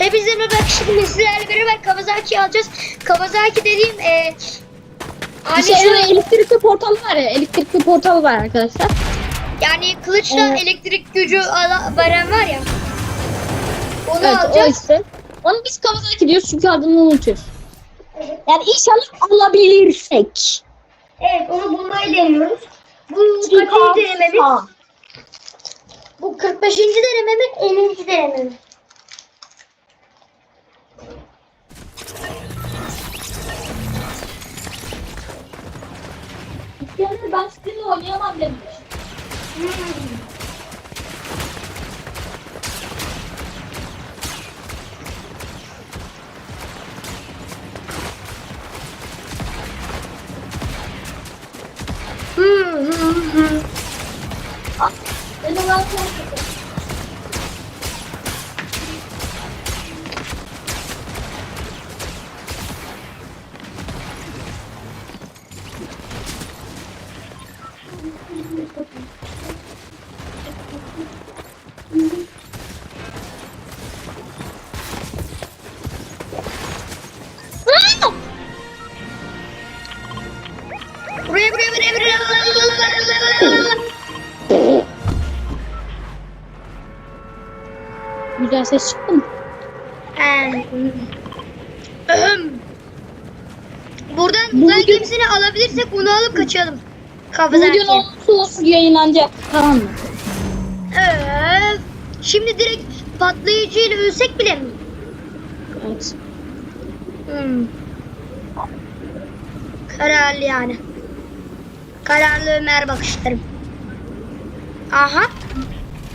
Hepinize merhaba şimdi sizlerle beraber Kawasaki alacağız. Kawasaki dediğim e, hani İşte şu- şurada elektrikli portal var ya. Elektrikli portal var arkadaşlar. yani kılıçla Evet. elektrik gücü ala, veren var ya. Onu Evet o alacağız. işte. Onu biz Kawasaki diyoruz çünkü adını unutuyoruz. Yani inşallah alabilirsek. Evet onu bulmayı deniyoruz. Bu kaçıncı denememiz? Bu 45. denememiz 50. denememiz. Yani ben sizinle oynayamam demiş. Hmm, hmm, hmm. Ben de Buraya buraya buraya buraya. Güzel ses çıktı mı? Em, ahem. Buradan Bu uzay video- gemisini alabilirsek onu alıp kaçalım. Bu Kawasaki. videonun olsun yayınlanacak. Tamam mı? Ee, şimdi direkt patlayıcıyla ölsek bile mi? Evet. Hmm. Kararlı yani. Kararlı Ömer bakışlarım. Aha.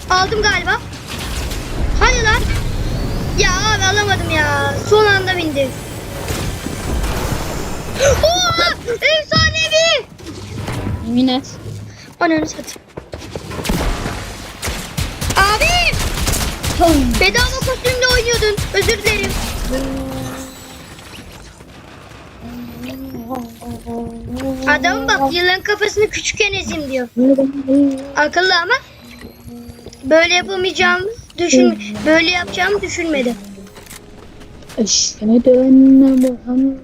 Aldım galiba. Hadi lan. Ya abi alamadım ya. Son anda bindi. Oha! Efsanevi! Yemin et. Ananı satayım. Abi! Bedava kostümle oynuyordun. Özür dilerim. Adam bak yılan kafasını küçükken ezim diyor. Akıllı ama böyle yapamayacağımı düşün böyle yapacağımı düşünmedi. Enne Muhammeden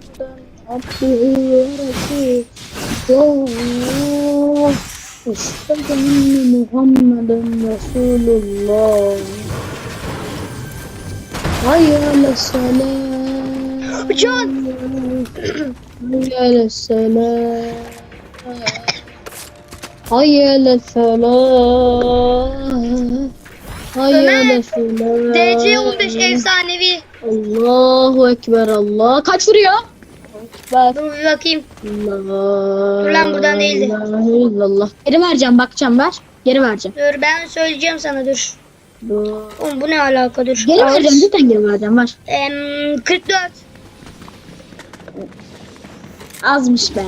abduhu ve resulullah. Eşhedü enne Muhammeden Resulullah. Hayya ala selam. Can! Hayya ala selam. Hayya ala selam. Hayya Ömer, ala selam. DC 15 efsanevi. Allahu Ekber Allah. Kaç vuruyor? Ekber. Dur bir bakayım. Allah. Dur lan, buradan değildi. ilahe illallah. Geri vereceğim bakacağım ver. Geri vereceğim. Dur ben söyleyeceğim sana dur. Dur. Oğlum bu ne alaka dur. Geri Al. vereceğim cidden geri vereceğim ver. Em, 44. Azmış be.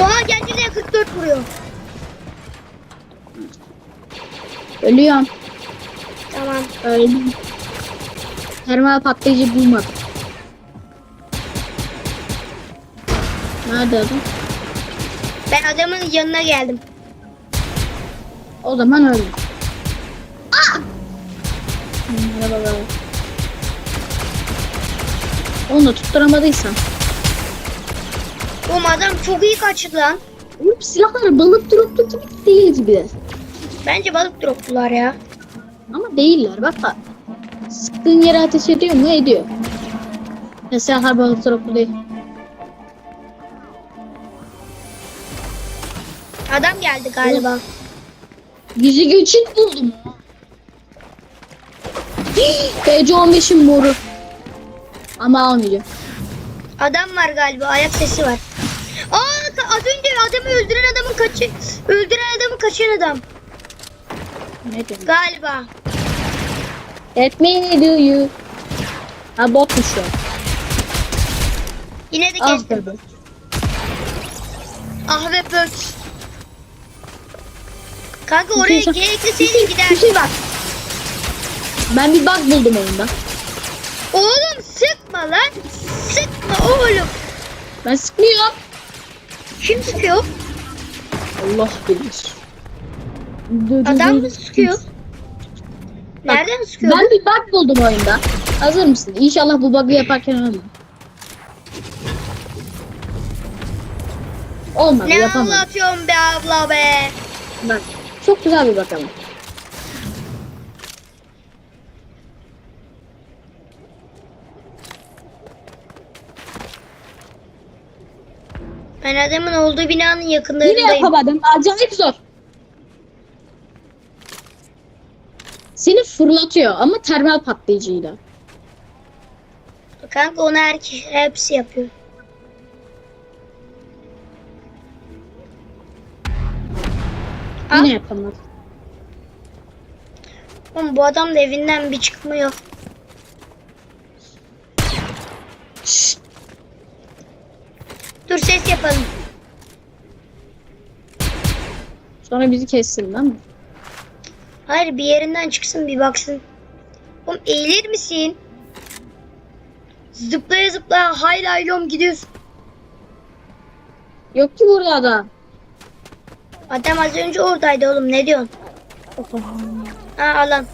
Oha geldi de 44 vuruyor. Ölüyorum. Tamam. Öldüm. Termal patlayıcı bulmadım. Nerede adam? Ben adamın yanına geldim. O zaman öldüm. Aa! Merhabalar. Onu da tutturamadıysan. Oğlum adam çok iyi kaçtı lan. Oğlum silahlar balık droplu gibi değil gibi. Bence balık droptular ya. Ama değiller bak bak. Sıktığın yere ateş ediyor mu? Ediyor. Silahlar balık droplu değil. Adam geldi galiba. Yüzü geçit buldum. PC15'in moru. Ama almayacağım. Adam var galiba. Ayak sesi var. Aa az önce adamı öldüren adamın kaçı öldüren adamı kaçan adam Ne demek? galiba. Let me do you. Ha botmuş o. Yine de Ah kestim. be. Ah ve pöt. Kanka oraya Bir şey- G ekleseydin Bir gider. şey bak. Ben bir bug buldum oyunda. Oğlum sıkma lan. Sıkma oğlum. Ben sıkmıyorum. Kim sıkıyor? Allah bilir. Adam mı sıkıyor? Nereden sıkıyor? Ben bir bug buldum oyunda. Hazır mısın? İnşallah bu bug'ı yaparken ölmem. Olmadı Ne yapamadım. anlatıyorsun be abla be? Bak çok güzel bir bakalım. Ben adamın olduğu binanın Yine yakınlarındayım. yapamadım. Acayip zor. Seni fırlatıyor ama termal patlayıcıyla. Kanka onu herkes hepsi yapıyor. Yine Ah. yapamadım. Oğlum bu adam da evinden bir çıkmıyor. Şşt, Dur ses yapalım. Sonra bizi kessin değil mi? Hayır bir yerinden çıksın bir baksın. Oğlum eğilir misin? Zıplaya zıplaya haylaylom gidiyorsun. Yok ki burada adam. Adam az önce oradaydı oğlum ne diyorsun? Ha alan.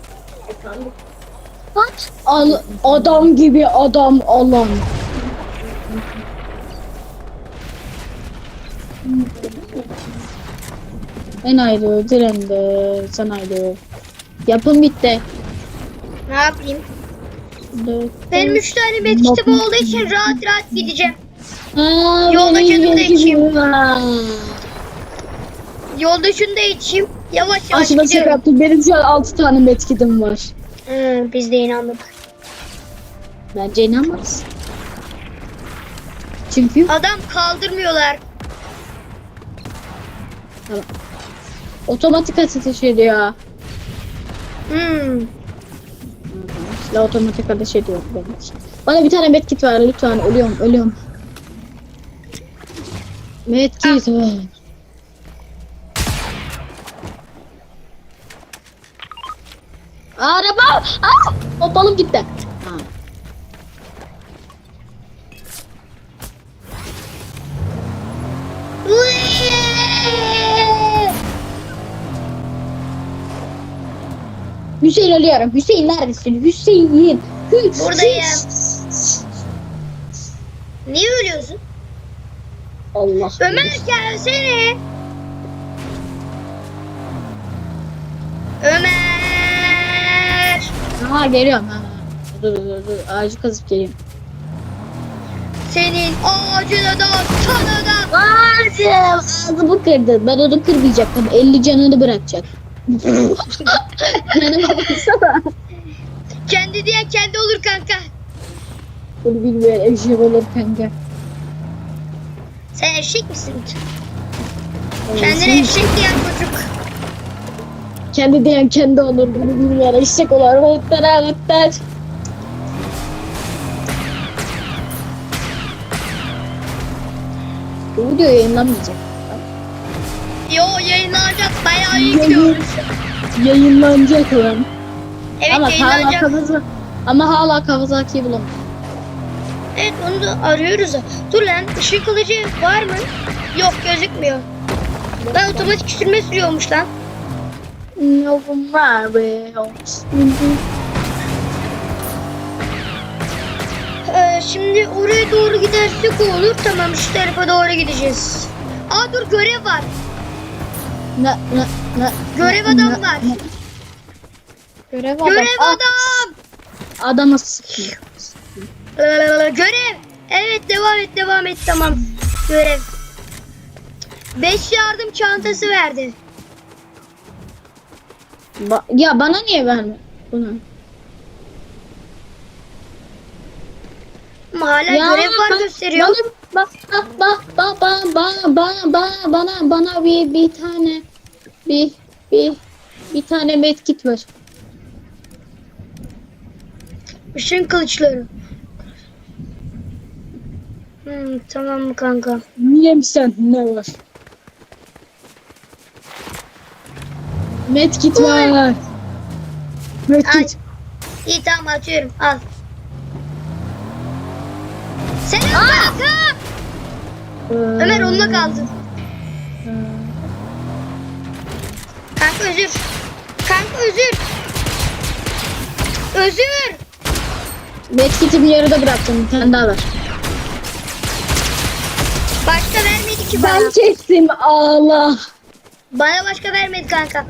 Bak. Al, adam gibi adam alan. Dirende, sen ayrı. Yapım bitti. Ne yapayım? Benim üç tane medkitim olduğu için rahat rahat gideceğim. Aa, Yolda canım da içeyim. Yolda şunu da içeyim. Yavaş yavaş Aslında şaka gidiyorum. yaptım. Benim şu an 6 tane metkidim var. Hı, biz de inandık. Bence inanmaz. Çünkü Adam kaldırmıyorlar. Otomatik ateş ediyor. Hmm. Silah otomatik ateş ediyor benim için. Bana bir tane medkit ver lütfen. Ölüyorum, ölüyorum. Medkit ver. Araba! Ah! Hopalım gitti. Hüseyin ölüyorum. Hüseyin neredesin? Hüseyin. Hüseyin. Buradayım. Niye ölüyorsun? Allah. Ömer gelsene. Ömer. Aha geliyorum. Ha. Dur dur dur. Ağacı kazıp geleyim. Senin ağacına da sana da. Ağacım. Ağzımı kırdın. Ben onu kırmayacaktım. 50 canını bırakacak. Kendi diyen kendi olur kanka. Bunu bilmeyen eşek olur kanka. Sen eşek misin? Kendine eşek diyen çocuk. Kendi diyen kendi olur. Bunu bilmeyen eşek olur. Hıttar hıttar. Bu video yayınlanmayacak. Yo yayınlanacak bayağı iyi gidiyoruz. Yayınlanacak lan. Evet ama hala yayınlanacak. kafası ama hala Kawasaki'yi bulamadım. Evet onu da arıyoruz. Dur lan ışın kılıcı var mı? Yok gözükmüyor. Ben otomatik sürme sürüyormuş lan. No Mario. Ee, şimdi oraya doğru gidersek olur. Tamam şu tarafa doğru gideceğiz. Aa dur görev var. Ne ne ne? Görev adam var. Görev adam. Görev Ah, adam. Adama sıkıyor. Ee, görev. Evet devam et devam et tamam. Görev. Beş yardım çantası verdi. Ba- ya bana niye verme bunu? Ama hala görev var bak- gösteriyor. Bana, bak bak bak bak bana bana bana bana bana bir bir tane bir bir bir tane medkit ver. Işın kılıçları. Hmm, tamam mı kanka? Niye sen ne var? Medkit ver. Ay. Medkit. İyi tamam atıyorum al. Selam kanka. Ee, Ömer onunla kaldın. Kanka özür. Kanka özür. Özür. Medkit'i bir yarıda bıraktım. Bir tane daha var. Başka vermedi ki bana. Ben kestim. Allah. Bana başka vermedi kanka.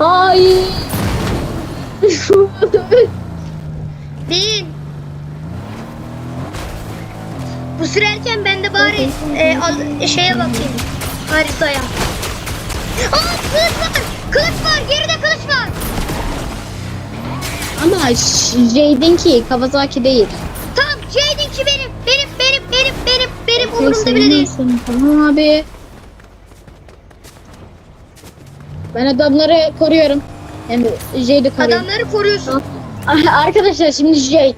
Ay. Bin. Bu sürerken ben de bari e, al- şeye bakayım. Haritaya. Aa kılıç var. Kılıç var. Geride kılıç var. Ama Jaden'ki Kawasaki değil. Tamam Jaden'ki benim. Benim benim benim benim benim umurumda bile değil. Tamam abi. Ben adamları koruyorum. De Jade'i koruyorum. Adamları koruyorsun. Arkadaşlar şimdi Jade.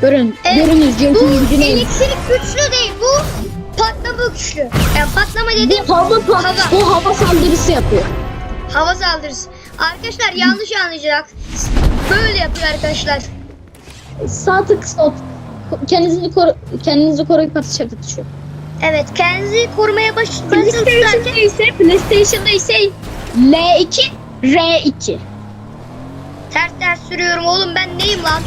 Görün. Evet, Görünüz Bu Jade'in gücünü. elektrik güçlü değil. Bu patlama güçlü. Yani patlama dediğim Bu hava, Hava. bu hava saldırısı yapıyor. hava saldırısı. Arkadaşlar yanlış anlayacak. Böyle yapıyor arkadaşlar. Sağ tık sol. Kendinizi koru kendinizi koruyup atış atışıyor. Evet kendinizi korumaya baş tutarken ise PlayStation'da ise L2 R2. ters ters sürüyorum oğlum ben neyim lan?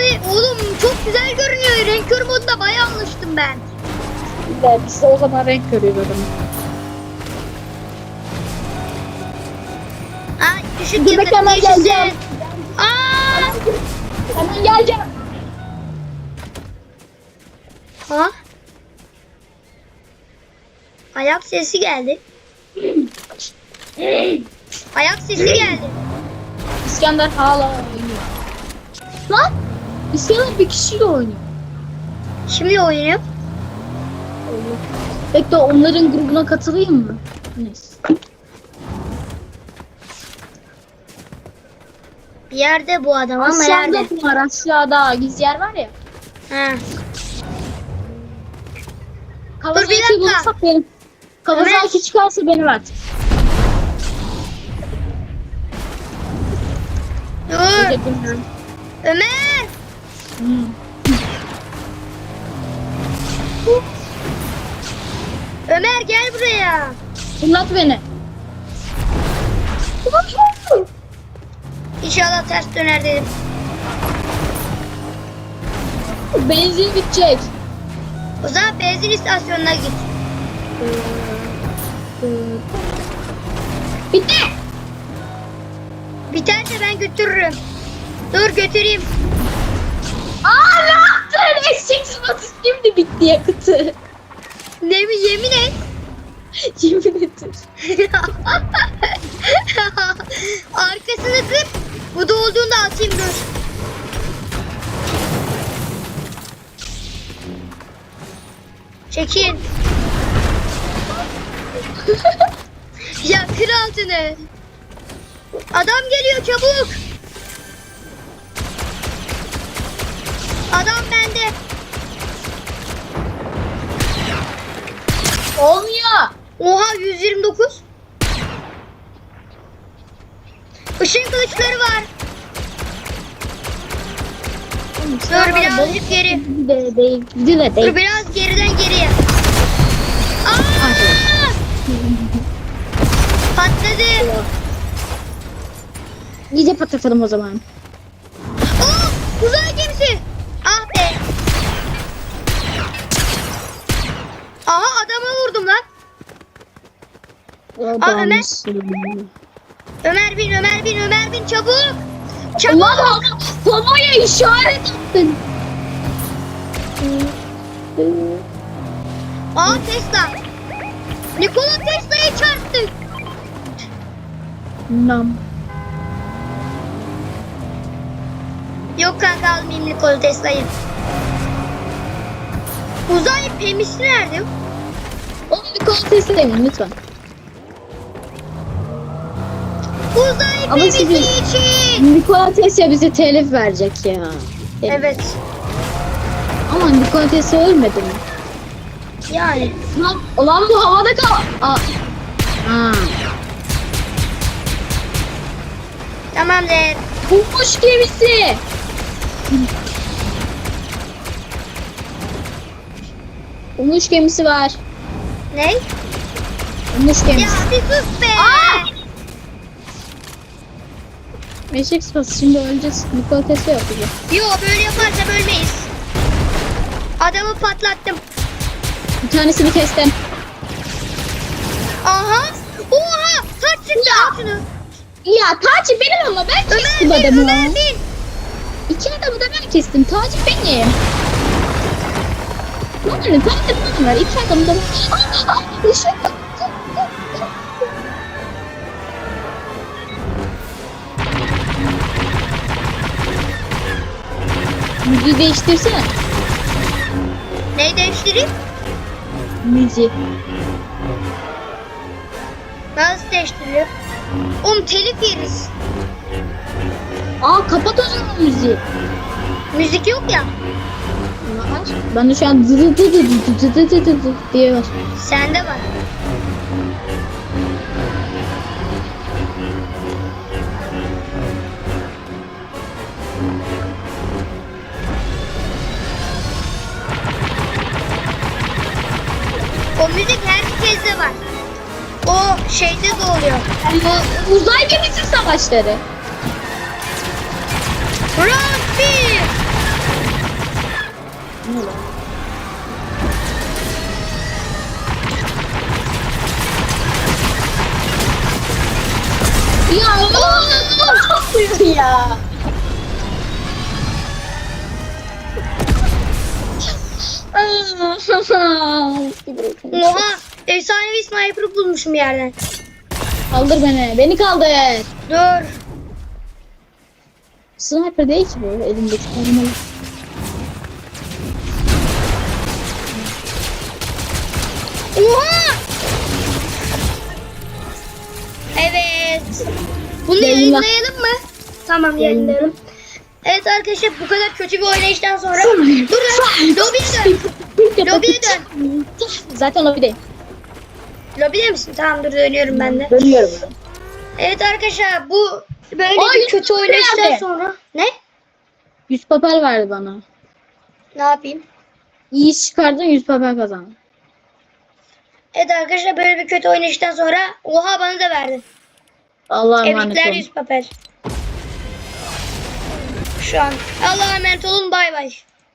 Uy, oğlum çok güzel görünüyor. Renk kör moduna bayağı alıştım ben. Evet, biz de o zaman renk görüyoruz adamı. Ay ışık Dur bekle, hemen geleceğim. Aa! Hemen geleceğim. Ha? Ayak sesi geldi. Ayak sesi geldi. İskender hala oynuyor. Lan! İskender bir kişiyle oynuyor. Şimdi oynuyor. Bekle onların grubuna katılayım mı? Neyse. Bir yerde bu adam ama nerede? Var aşağıda. Gizli yer var ya. Ha. Kawasaki dakika. bulursak benim. Kawasaki çıkarsa benim artık. Dur. Dedim ben. Ömer. Ömer gel buraya. Fırlat beni. İnşallah ters döner dedim. Benzin bitecek. O zaman benzin istasyonuna git. Bitti. Biterse ben götürürüm. Dur götüreyim. Aa ne yaptın? Eşek sıfatı şimdi bitti yakıtı. Ne mi yemin et. Yemin ederim. Arkasını kır. Bu da olduğunda atayım dur. Çekil. ya kır altını. Adam geliyor çabuk. Olmuyor. Oha 129. Işın kılıçları var. Dur birazcık geri. Dur biraz geriden geriye. Aa! Patladı. İyice patlatalım o zaman. Oo, uzay gemisi. Ah be. Aha adama vurdum lan. Aa, Ömer. Ömer bin, Ömer bin, Ömer bin çabuk. Çabuk. Ulan havaya işaret attın. Aa Tesla. Nikola Tesla'yı çarptık. Nam. Yok kanka almayayım Nikola Tesla'yı. Uzay pemisi nerede? Onu bir kontrol edelim lütfen. Uzay Ama pemisi sizin- için. Nikola Tesla bize telif verecek ya. Evet. Ama Nikola Tesla ölmedi mi? Yani. Lan, ulan bu havada kal. Aa. Ha. Tamamdır. Kuş gemisi. Umuş gemisi var. Ne? Umuş Ya gemisi. bir sus be. Eşek sıpası şimdi öleceğiz. Nikola Tesla yapacak. Yo böyle yaparsam ölmeyiz. Adamı patlattım. Bir tanesini kestim. Aha. Oha. Taç çıktı. Al şunu. Ya Taci benim ama ben Ömer kestim bin. adamı. Ömer bin. İki adamı da ben kestim. Taci benim. Yani Taci benim var. İki adamı da ben. Ah, ah, ışık. Müziği değiştirsene. Neyi değiştireyim? Müziği. Nasıl değiştiriyor? Oğlum telif yeriz. Aa kapat o zaman müziği. Müzik yok ya. Ben de şu an dı dı dı dı dı dı dı dı dı diye var. Sende var. Müzik herkeste var. O şeyde de oluyor. Bu uzay gemisi savaşları. Bir. Ya ya. Oha efsanevi sniper bulmuşum yerden. kaldır beni. Beni kaldır. Dur. Sniper değil ki bu elimdeki tarımalı. Oha! Evet. Bunu Yayınla. yayınlayalım mı? Tamam yayınlayalım. Evet arkadaşlar bu kadar kötü bir oynayıştan sonra dur lan lobiye dön. Lobiye dön. Zaten lobideyim. Lobide misin? Tamam dur dönüyorum ben de. Dönüyorum. Evet arkadaşlar bu böyle Aa, bir yüz kötü oynayıştan sonra ne? 100 papel verdi bana. Ne yapayım? İyi çıkardın 100 papel kazandın. Evet arkadaşlar böyle bir kötü oynayıştan sonra oha bana da verdi. Allah'a emanet olun. yüz papel. Şu an. Allah'a emanet olun bay bay.